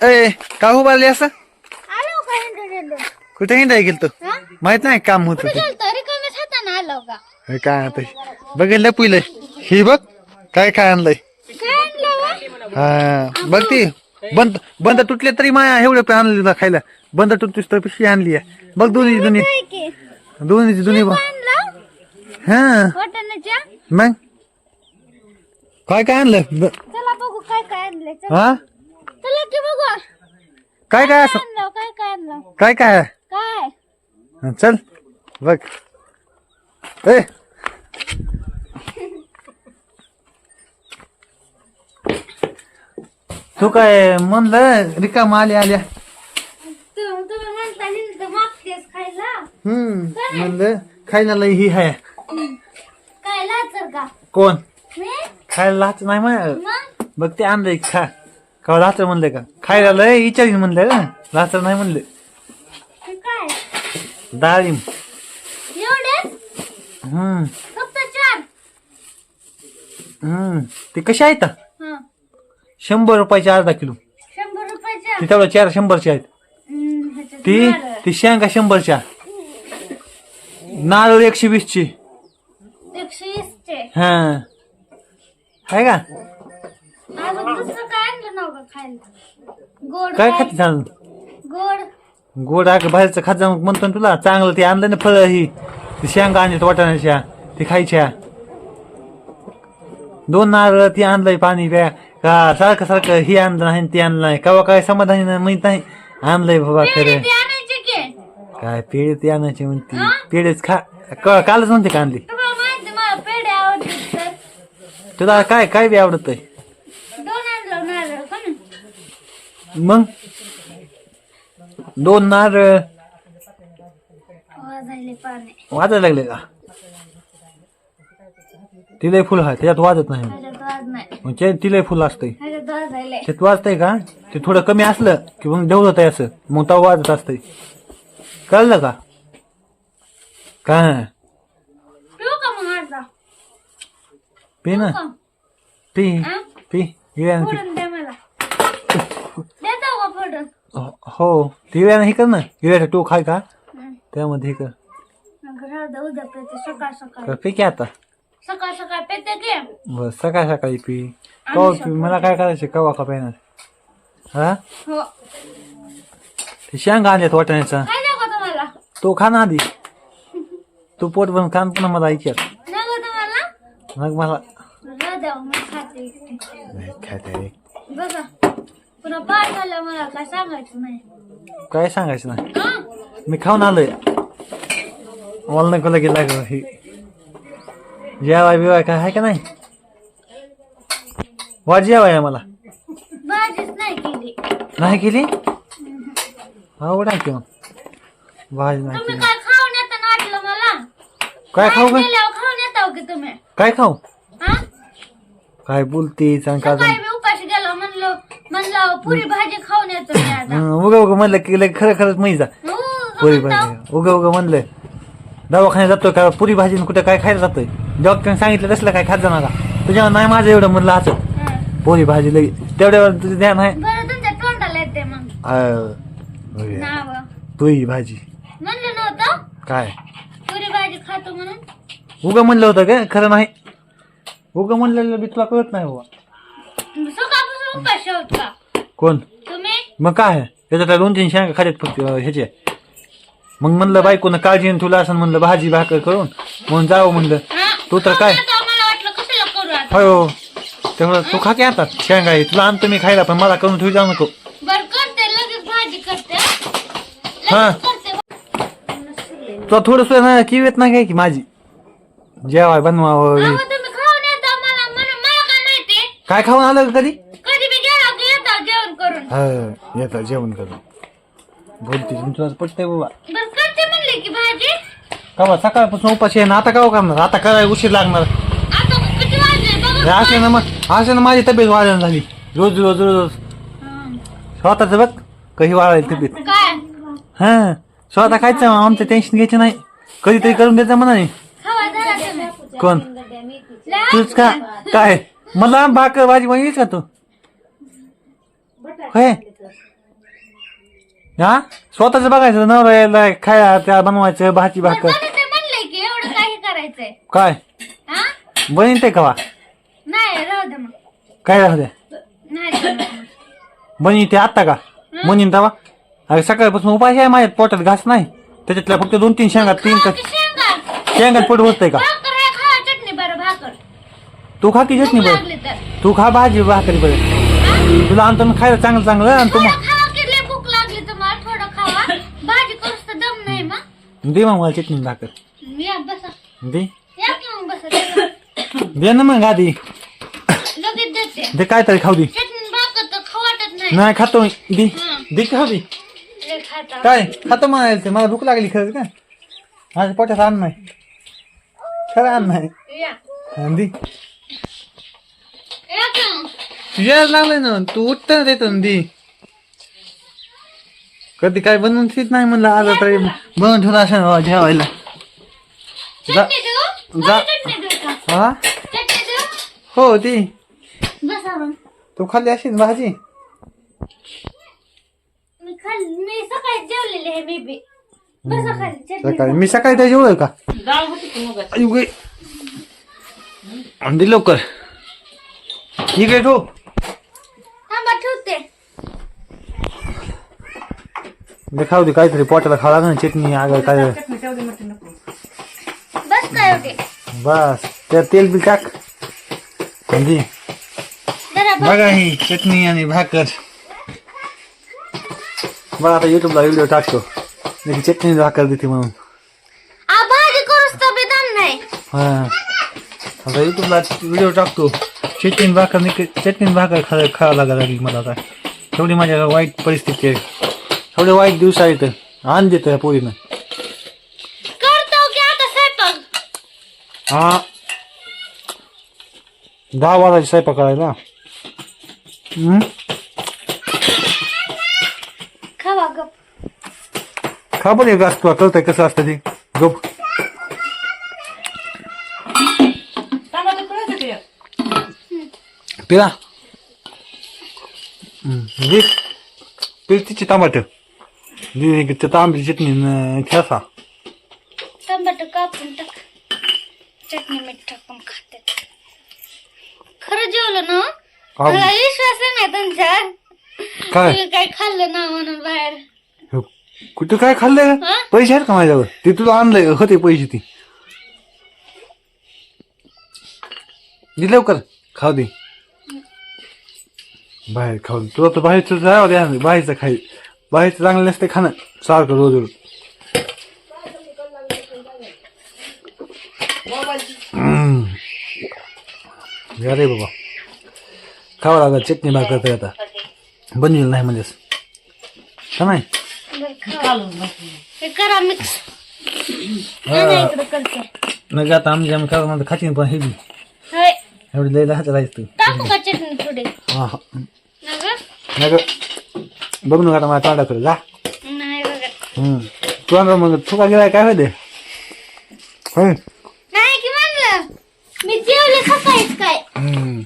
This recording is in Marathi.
ए का उभारली असं? आलो का हिंडून कुठे हिंडाय गेल तू हा? माहीत नाही काम होत कुठे ते. गेलतो? रिकाम्याच हाताने आलो का? काय आता? बघितलं पुईल ही बघ काय काय आणलंय. काय आणलं वा? हा बघ ती. बंद बंद तुटले तरी माया एवढं पण आणली तुला खायला. बंद तुटलीस तर पिशवी आणली आहे. बघ दोन्ही दोन्ही. काय की? दोन्हीची दोन्ही बघ. आणलं? हा. वाटाण्याच्या? मग? काय काय आणलं? ब- चला बघू काय काय आणलंय. चला. हा? चला की बघू. काय काय असं? आणलं? काय काय आणलं? काय काय? आहे? काय? हा, चल बघ. ए! तू काय म्हणलं? रिकाम आले आल्या तू तुम्ही म्हणता हिंड मागतेस खायला. हम्म म्हणलं खायला लय ही आहे काय लाचर का? कोण? मी? खायला लाच नाही मग? बघ ते आणलंय खा. का लाच म्हणलं का? खायला लय विचारीन म्हणलं का लाच नाही म्हणलं. हे काय? डाळिंब. हम्म. फक्त चार? हम्म. ते कसे आहेत? हा. शंभर रुपयाचे अर्धा किलो. शंभर रुपयाच्या ते तेवढ्या चार शंभरचे आहेत. हम्म, ह्याच्यात ती नारळ. ती शेंगा शंभरच्या. नारळ एकशे वीसची. एकशे वीसचे? हा. आहे का अजून दुसरं काय आणलं नव्हतं खायला गोड काय खाते झालं गोड. गोड आहे बाहेरचं खात जाऊन म्हणतो ना तुला चांगलं ते आणलं ना फळ ही. ती शेंगा आणली वाटाण्याच्या ती खायच्या. दोन नारळ ती आणलंय पाणी प्या. का सारखं सारखं ही आणलं नाही ते आणलं नाही. कवा काय समाधानी नाही माहीत नाही. आणलंय बाबा खरं. ते आणायचे की? काय पेढे ते आणायचे म्हणते? पेढेच खा. क- कालच म्हणते का आणली? तुम्हाला माहिती मला पेढे आवडतात तर तुला काय काय बी आवडत दोन आणलं नारळ का ना मग? दोन नारळ वाजायले लागले का? तिला फुल आहे त्याच्यात वाजत नाही. मग ते तिला फुल असतंय. त्यात वाजतंय का? ते थोडं कमी असलं की मग देवत आहे असं. मग तेव्हा वाजत असतंय. कळलं का? काय पी ना? पी पी फोडून द्या मला देतो का फोडून हो- हिव्यानं हे कर ना. हिव्याचा टोक आहे का. त्यामध्ये हे कर मग राहू दे, उद्या पेते सकाळ सकाळ. कर पी की आता? सकाळ सकाळ पेते की? बस सकाळ सकाळी पी. कवा पी? मला काय करायचं? कवा का पेणार? हा? हो. ते शेंगा आणल्यात वाटण्याचा. काय नको तुम्हाला? तो खा ना आधी. तू पोट भरून खान पुन्हा मला ऐकत नको तुम्हाला? मग मला राहू द्या मी खाते. एकटी. नाही, काय ते बघा. झालं मला काय सांगायचं नाही. काय सांगायचं नाही? हं? मी खाऊन आलोय. मला नको लगे लाग हे. जेवाय बिवाय काय आहे का नाही? वाट जेवाय आहे मला भाजीच नाही केली. नाही केली? आवड आहे की मग. भाजी नाही तुम्ही केली. काय खाऊन येतं वाटलं मला? काय खाऊ का? गेल्यावर खाऊन येतो की तुम्ही? काय खाऊ? हा? काय बोलते सांग का सकाळी मी उपाशी गेलो म्हणलो म्हणलं पुरी भाजी खाऊन येतो मी आता. उगा उगा म्हणलं की लय खरं खरंच माहिती हो, पुरी. भाजी. उगा उगा म्हणलं. दवाखान्यात जातोय का? पुरी भाजी आणि कुठं काय खायला जातोय? डॉक्टरने सांगितलं तसलं काय खात जाणार तुझ्या नाही माझं एवढं म्हणलं असं. हं. पोरी भाजी लगे तेवढ्यावर तुझं ध्यान आहे. बरं तुमच्या तोंडाला येते मग. अं, होय. नाव. पोरी भाजी. म्हणलं नव्हतं? काय? पुरी भाजी खातो म्हणून. उगा म्हणलं होतं का खरं नाही. उगा म्हणलेलं बी तुला कळत नाही बाबा सकाळपासून उपाशी का कोण? तुम्ही? मग काय? त्याच्यात दोन तीन शेंगा खात्यात फक्त ह्याचे. मग म्हणलं बायकोनं काळजी तुला असं म्हणलं भाजी भाकर करून. म्हणून जावं म्हणलं. हा? तू तर काय? खाऊन येतो, मला वाटलं कशाला करू आता? होय हो तेवढं तू खा की आता शेंगा आहे तुला आणतो मी खायला पण मला करून ठेवू जाऊ नको. बर करते. लगेच भाजी करते हा. लगेच करते. तुला थोडस ना किव येत नाही काय की माझी? जेवाय बनवावं. अहो, तुम्ही खाऊन येता मला म्हणून मला काय माहिती? काय खाऊन आलं का कधी कधी बी गेला की येता जेवण करून हा येतं जेवण करून बोलते तुला पटतंय बाबा. बर करते म्हणले की भाजी. कवा? सकाळपासून उपाशी आहे ना आता कवा करणार? आता करायला उशीर लागणार. आता किती वाजले? बघा असे ना मग असे ना माझी तब्येत वाढण झाली. रोज रोज रोज रोज. स्वतःच बघ कशी वाढायला तब्येत. काय? हा स्वतः खायचं आमचं टेन्शन घ्यायचं नाही. कधीतरी करून द्यायचं म्हणा नाही खावा जरा तुम्ही कोण? तूच का काय? मला भाकर भाजी मागितलीस का तू? होय हा? स्वतःच बघायचं नवरा यायला खाया त्या बनवायचं भाजी भाकर. मला ते म्हणलंय की एवढं काही करायचंय? काय? हा? बनीन ते कवा? नाही राहू दे मग. काय राहू द्या नाही जमत. बनी ते आत्ता का? बनीन तवा. अरे सकाळपासून उपाशी आहे माझ्या पोटात घास नाही. त्याच्यातल्या फक्त दोन तीन शेंगा तीन का खा की शेंगा? शेंगात पोट होतंय का? भाकर हे खा चटणी बरं भाकर. तू खा की चटणी बरं? लागली तर. तू खा भाजी भाकरी बरं? तुला आणतो ना खायला चांगलं चांगलं आणि तू थोडं खावा की लय भूक लागली थोडं खावा. भाजी करूस तर दम नाही मग. दे मग मला चटणी भाकर. या बसा. दे. या की मग बसा दे ना. मग आधी. देते. दे काय तरी खाऊ दे. चटणी भाकर तर खाऊ वाटत नाही. नाही खातो. मी दे. दे खाऊ दे. लय खाता. काय? खातो म्हणायचं ते. मला भूक लागली खरंच का? माझ्या पोटात अन्न नाही. खरं अन्न नाही. या. आणि दे. या की मग. तुझ्या लागलंय ना तू उठत देतो ना दी. कधी काय बनवून देत नाही म्हणलं आज तरी बनवून ठेवलं असं जेवायला. जा जा. हा? हो ती तू खाल्ली अशी भाजी? मी खाल मी सकाळी जेवलेले आहे मी सकाळी त्या जेवलोय का? अयो गे. आणि दे लवकर. ठीक आहे ठो खाऊ दे काहीतरी पोटाला खावा लागेल ना चटणी आगर काय बस काय होते बस त्या तेल बी टाक दे. जरा बघा ही चटणी आणि भाकर बघा आता युट्यूबला व्हिडिओ टाकतो त्याची चटणी आणि भाकर देते म्हणून आ भाजी करूस तर बी दम नाही। हा। आता युट्यूबला व्हिडिओ टाकतो चटणी आणि भाकर नाही का- चटणी आणि भाकर खा खावं लागायला लागली मला आता तेवढी माझ्या वाईट परिस्थिती आहे एवढे वाईट दिवस आहेत आण देतो या पोरीनं करतो की आता स्वयंपाक हा दहा वाजायची स्वयंपाक करायला हम्म? खावा गप खा बरं एक घास तुला कळतंय कसं असतं ते गप पिला पिलतीची टमाटर दे ते तांबडी चटणी ठेसा टमाटर कापून टाक चटणी मीठ टाकून खाते खरं जेवलं ना हा. मला विश्वास नाही तुमच्या काय तुम्ही काय खाल्लं ना म्हणून बाहेर कुठं काय खाल्लंय हा? पैसे आहेत का माझ्यावर ते तुला आणलंय होते पैसे ती दे लवकर खाऊ दे बाहेर खाऊ दे तुला तर बाहेरचं जावं द्या बाहेरचं खाई बाहेरचं चांगलं नसते खाणं. सारखं रोज रोज. हम्म. या रे बाबा. खावं लागत चटणी भाकर तर आता. बनवेल नाही म्हणजेच का नाही? बरं, खावा. हे. करा मिक्स इकडे करते नाही आता आमच्या आम्ही काय म्हणतो खाची पण हे एवढी लई लहाच राहायचं टाकू का चटणी थोडी? हा हा. नगर. बघ ना आता माझ्या तोंडाकडे जा. नाही बघा हम्म. तू आणलं मग तू का गेलाय काय होते होय. नाही की म्हणलं? मी जेवले सकाळीच काय? हम्म.